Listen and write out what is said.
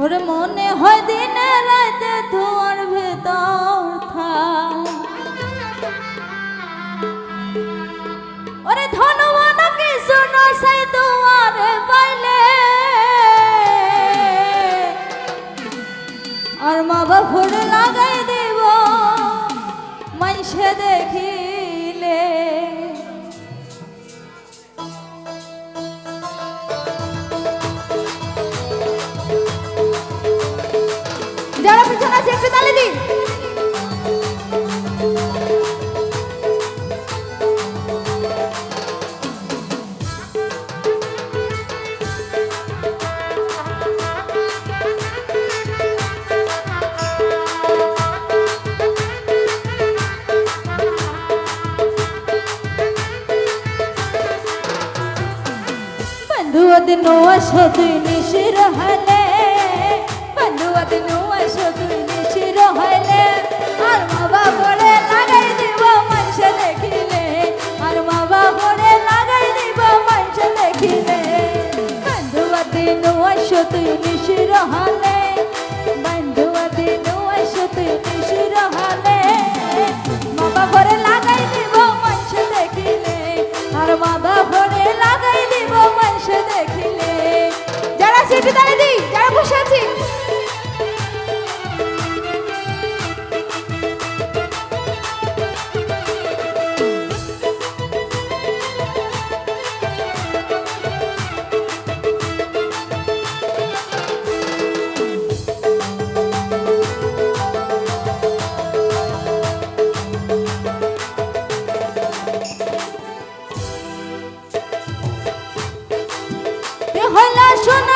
ওর মনে হয় দিনে রাতে তোমার ভেতর থা ওরে ধনু أشهد نشر هلا بنو أدنو أشهد نشر هلا أرمى بابور لغاي ديبا منشا لكيلي أرمى بابور لغاي ديبا منشا لكيلي بنو أدنو أشهد نشر هلا mucho.